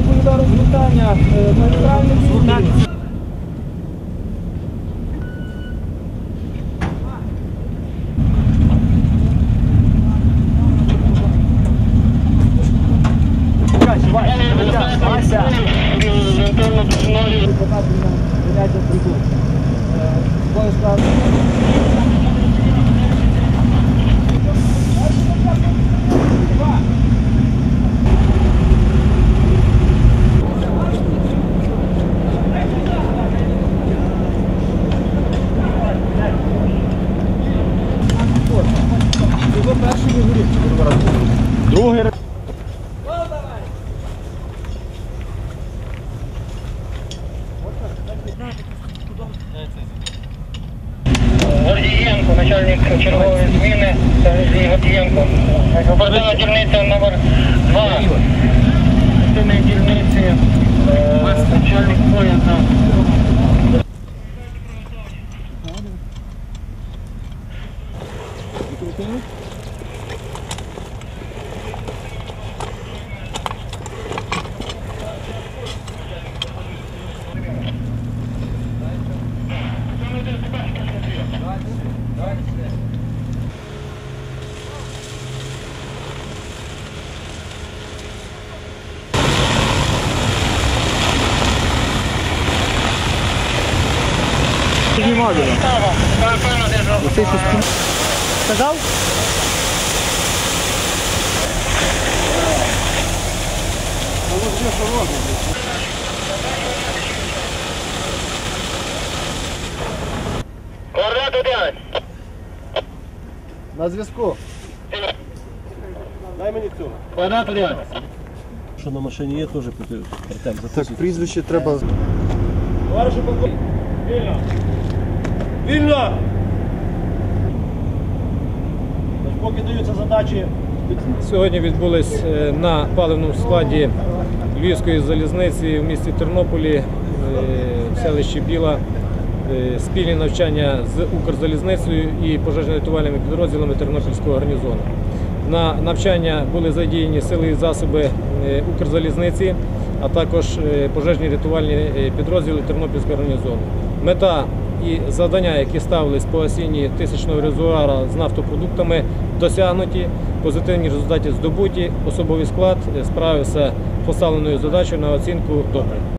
для розгортання е, нейтральних ліній. Чекай, Вася, Вася, Гордієнко, начальник чергової зміни, Сергій Гордієнко. Оперативна дільниця номер 2. Оперативної дільниці, е, начальник поїзда. nie mogę. Jesteś wszystkim... Kazał? No, no, no, no, no, no. На зв'язку. Дай мені цю. Координати 9. Що на машині є, теж Артем Так, прізвище треба. Товаришу полковник. Вільно. Вільно! Поки даються задачі. Сьогодні відбулись е, на паливному складі Львівської залізниці в місті Тернополі, е, в селищі Біла, спільні навчання з Укрзалізницею і пожежно-рятувальними підрозділами Тернопільського гарнізону. На навчання були задіяні сили і засоби е, Укрзалізниці, а також е, пожежні рятувальні е, підрозділи Тернопільського гарнізону. Мета і завдання, які ставились по осінні тисячного резервуара з нафтопродуктами, досягнуті, позитивні результати здобуті, особовий склад е, справився поставленою задачею на оцінку добре.